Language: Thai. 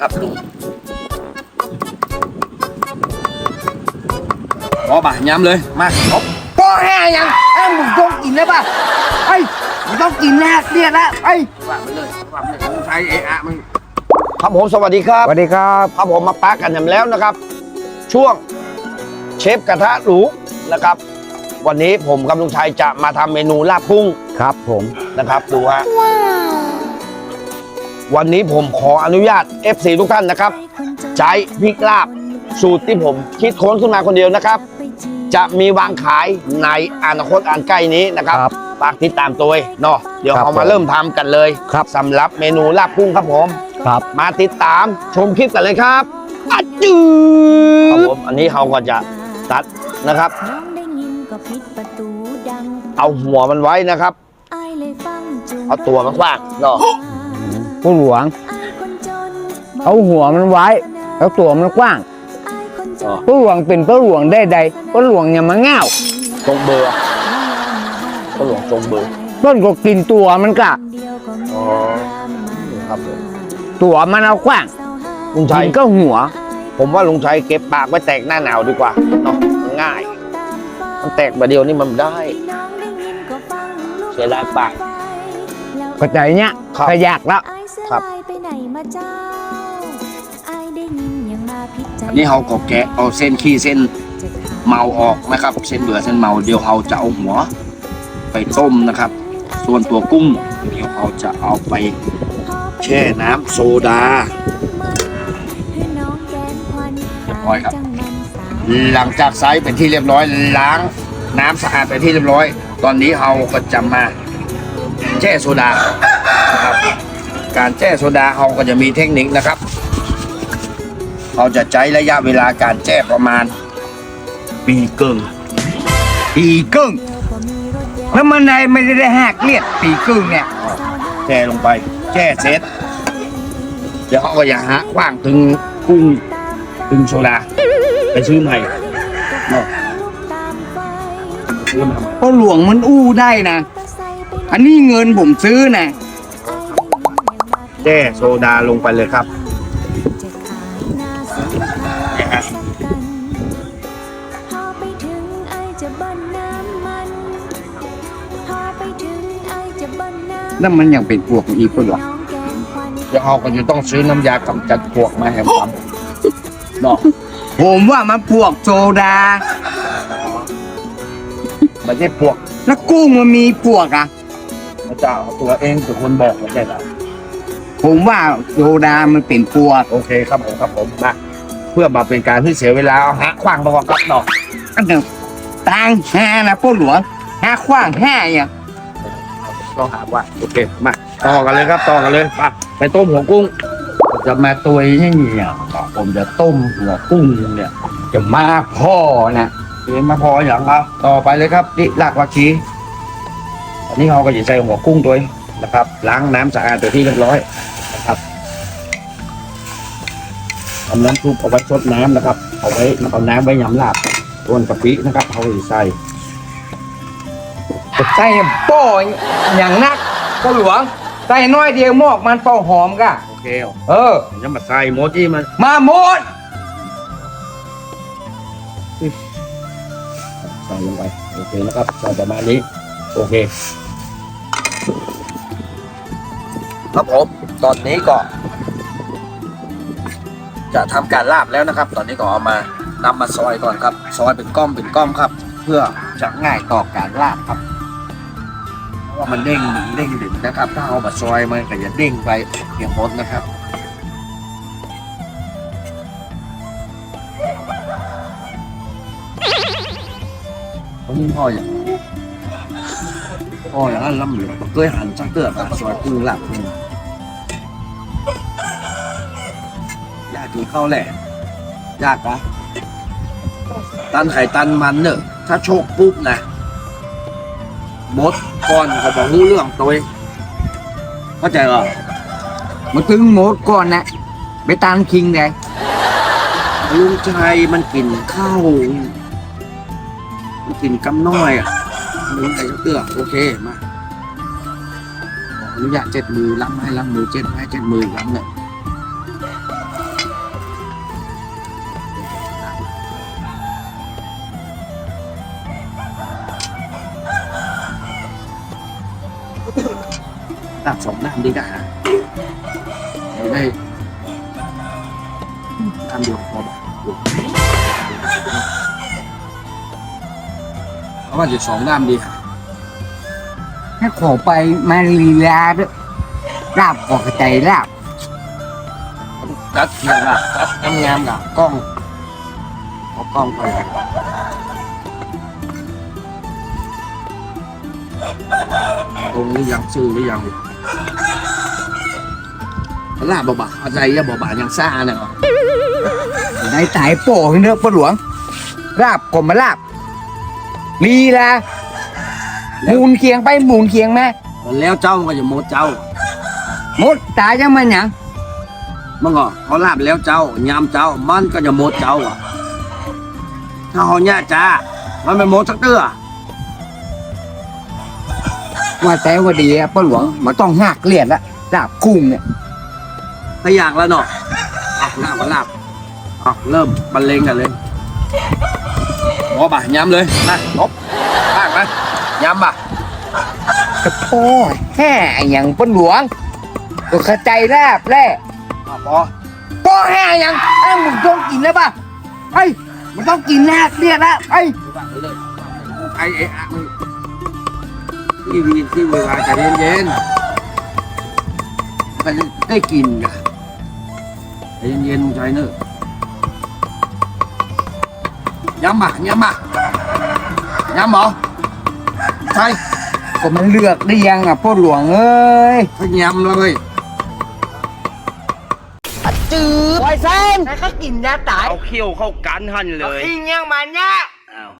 ครับลุงพอบ่ะย้ำเลย มาครบก็แห่ยังเอ้ยมึงต้องกินแล้วป่ะไอ้ยมึงต้องกินแน่เรียกแล้วไอ้ยว่าไปเลยว่าไปเลยลุงชัยเอะอะมึงครับผมสวัสดีครับสวัสดีครับครับผมมาปากันยำแล้วนะครับ ช่วงเชฟกระทะหรูนะครับ วันนี้ผมกับลุงชัยจะมาทำเมนูลาบกุ้งครับผมนะครับดูฮะ วันนี้ผมขออนุญาต FC ทุกท่านนะครับ ใช้พริกลาบ สูตรที่ผมคิดค้นขึ้นมาคนเดียวนะครับ จะมีวางขายในอนาคตอันใกล้นี้นะครับครับฝากติดตามตัวเองเนาะเดี๋ยวครับเอามาผมเริ่มทำกันเลยครับ สำหรับเมนูลาบกุ้งครับผม ครับ มาติดตามชมคลิปกันเลยครับอัดจืดครับผมอันนี้เขาก็จะตัดนะครับ น้องได้ยินก็ปิดประตูดังเอาหัวมันไว้นะครับ อายเลยฟังจูงเอาตัวมันกว้างเนาะ ผู้หลวงอายคนจนเอาหัวมันไว้ แล้วตัวมันกว้างอายคนจนผู้หลวงเป็นผู้หลวงได้ใดผู้หลวงอย่ามาง่าวจงเบอร์ก็หลวงจงเบอร์ต้นก็กินตัวมันกะเดียวก็อ๋มีอครับผมตัวมันเอากว้างลุงชักิยนก็หัว ผมว่าลุงชัยเก็บปากไว้แตกหน้าหนาวดีกว่าเนาะง่าย มันแตกมาเดียวนี่มันได้เสียดายปากเข้าใจเนี้ยครับขยากแล้ว ครับไปไหนมาเจ้าอายได้ยินอย่างมาพิจอันนี้เขาก็แกะเอาเส้นขี้เส้นเมาออกนะครับ เส้นเบื่อเส้นเมาเดี๋ยวเขาจะเอาหัว ไปต้มนะครับ ส่วนตัวกุ้งเดี๋ยวเขาจะเอาไปแช่น้ำโซดา เรียบร้อยครับ หลังจากไซส์เป็นที่เรียบร้อยล้างน้ำสะอาดเป็นที่เรียบร้อย ตอนนี้เราก็จะมาแช่โซดานะครับ การแช่โซดาเราก็จะมีเทคนิคนะครับเราจะใช้ระยะเวลาการแช่ประมาณ ปีเกิงปีกึ่งแล้วมันไหนไม่ได้หักเลียดปีกึ่งเนี่ยแช่ลงไปแช่เสร็จเดี๋ยวเขาก็อย่าหาขว้างถึงกุ้งถึงโซดาไปซื้อใหม่เนาะซื้อมาใหม่เพราะหลวงมันอู้ได้นะ อันนี้เงินผมซื้อนะ แช่โซดาลงไปเลยครับเนี่ยฮะพอไปถึงไอจะเบิ้ลน้ำมันพอไปถึงไอจะเบิ้ลน้ำนั่นมันยังเป็นพวกอีกคนหรอน้องแกงควันเดี๋ยวเราก็จะต้องซื้อน้ำยากำจัดพวกมาให้ผมเนาะผมว่ามันพวกโซดาไม่ใช่พวก แล้วกุ้งมันมีพวกอะพระเจ้าตัวเองเป็นคนบอกไม่ใช่เหรอ ผมว่าโซดามันเป็นพวกโอเคครับผมครับผมมาเพื่อมาเป็นการที่เสียเวลาเอาหาขว้างมาก่อนครับเนาะอันเดียวตังห้านะพวกหลวงห้าขว้างห้าอย่างต้องหาว่าโอเคมาต่อกันเลยครับต่อกันเลยไปไปต้มหัวกุ้งจะมาตัวนี่เนี่ยผมจะต้มหัวกุ้งเนี่ย จะมาพ่อนะเรียนมาพออย่างครับ ต่อไปเลยครับนี่รากผักชีอันนี้เราก็จะใส่หัวกุ้งตัวเอง นะครับล้างน้ำสะอาดตัวที่เรียบร้อยนะครับเอาน้ำซุปเอาไว้ชดน้ำนะครับ เอาไว้เอาน้ำไว้ยำลาบส่วนกะปินะครับเอาไว้ใส่ใส่โป้อย่างนักพวกหลวงใส่น้อยเดียวหมอกมันเป่าหอมกะโอเคเออจะมาใส่โมจิมันมาหมดใส่ลงไปโอเคนะครับใส่ประมาณนี้ โอเค ครับผมตอนนี้ก็จะทำการลาบแล้วนะครับ ตอนนี้ก็เอามานำมาซอยก่อนครับ ซอยเป็นก้อมเป็นก้อมครับ เพื่อจะง่ายต่อการลาบครับเพราะว่ามันเด้งหนีเด้งดึงนะครับ ถ้าเอามาซอยมันก็จะเด้งไปเพียงหมดนะครับผมพ่ออย่างพ่ออย่างนั้นล้ำเหลือเคยหันจักเตือมาซอยกุ้งลาบกุ้ง กกินข้าวแหละยากปะตันไข่ตันมันเนอะถ้าโชคปุ๊บนะมดก่อนเขาบอกรู้เรื่องตัวเองเข้าใจเหรอมาถึงหมดก่อนนะไปตามคิงเลยลุงชัยมันกินข้าวมันกินกำน้อยอะลุงชัยจักเตือโอเคมาขออนุญาตเจ็ดมือล้ำให้ล้ำมือเจ็ดให้เจ็ดมือล้ำเนี่ย ลาบสองน้ำดีกว่าไม่ได้น้ำเดียวพอบ่เพราะว่าจะสองน้ำดีค่ะให้ขอไปมาลีลาด้วยลาบขอกใจลาบตัดเทียงอะตัดงามกับกล้องเอากล้องไปตรงนี้ยังซื้อหรือยัง ลาบบ่บะอะไรอะบ่บะยังซ่าเนี่ยเหรอในสายโป่งเนื้อปลาหลวงลาบกลมมาลาบลีลาหมูนเคียงไปหมูนเคียงแม่แล้วเจ้ามันก็จะโมดเจ้าหมดตายยังมันหยังมันก็เขาลาบแล้วเจ้ายามเจ้ามันก็จะโมดเจ้าอะถ้าเขาเนี่ยจ้ามันไม่โมดสักเตื้อ ว่าแต่ว่าดีอะปลาหลวงมันต้องหักเลียดละลาบกุ้งเนี่ยถ้าอยากแล้วเนาะอะลาบก็ลาบอะเริ่มบรรเลงกันเลยหมอบ่ะย้ำเลยนะลบลากนะย้ำบ่ะกระโพ่แห่อย่างปลาหลวงก็กระใจลาบแล่อะพอโป้แห่อย่างไอ้ยมึงต้องกินแล้วป่ะไอ้ยมันต้องกินหักเลียดละไอ้ยวางไปเลยไอ้ไอ้อะ มึงที่วีที่เวลาใจเย็นๆมันได้กินอะใจเย็นๆใจเนอะย้ำบ่ะย้ำบ่ะย้ำหมอใช่ก็มันเลือกได้ยังอะพ่อหลวงเอ้ยเขาย้ำเลยจืดไวเซนแล้วก็กินยาตายเอาเขี้ยวเข้ากันหันเลยอิงยังมันเนี่ย